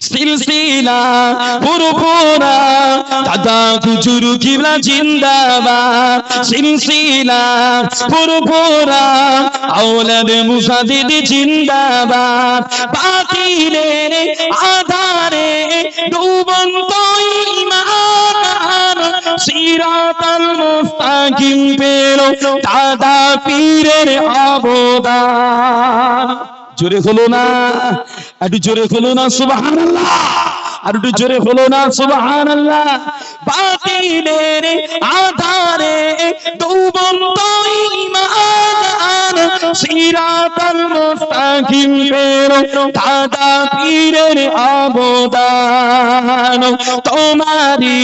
সিলসিলা, পুরপুরা দাদা কুচুরু কিবলা জিন্দাবাদ। সিলসিলা, পুরপুরা, আওলাদ মুসাদিদ জিন্দাবাদ। বাতিলের আধারে ডুবন্ত ইমান সিরাতাল মুস্তাকিম পেল দাদা পীরের অবদান। জোরে হলো না? একটু জোরে হলো না সুবাহান আর একটু জোরে হলো না সুবাহান আল্লাহ বাতিলের আধারে ইমান সিরাতাল মুস্তাকিম পেরো দাদা পীরের অবদান। তোমারি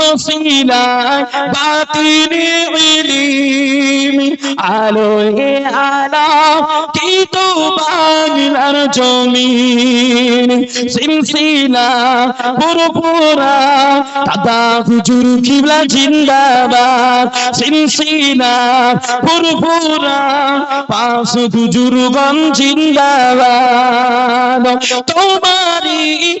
অসিলায় বাতিলে ইলিম। আলোয়ে আলা কি তো বাংলার জমিন সিলসিলা পুরপুরা দাদা হুজুর কিবলা জিন্দাবাদ। পুরপুরা পাঁচ হুজুরগণ জিন্দাবাদ। তোমারি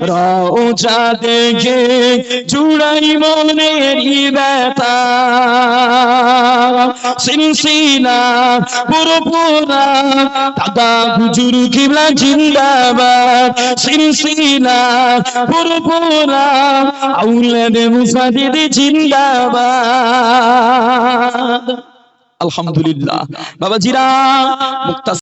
রওজা দেখে জুড়াই মনের ব্যথা। সিলসিলা পুরপুরা, দাদা হুজুর কিবলা জিন্দাবাদ। সিলসিলা পুরপুরা, আউলাদ মুসাদিদ জিন্দাবাদ। আলহামদুলিল্লাহ। বাবাজিরা মুক্তা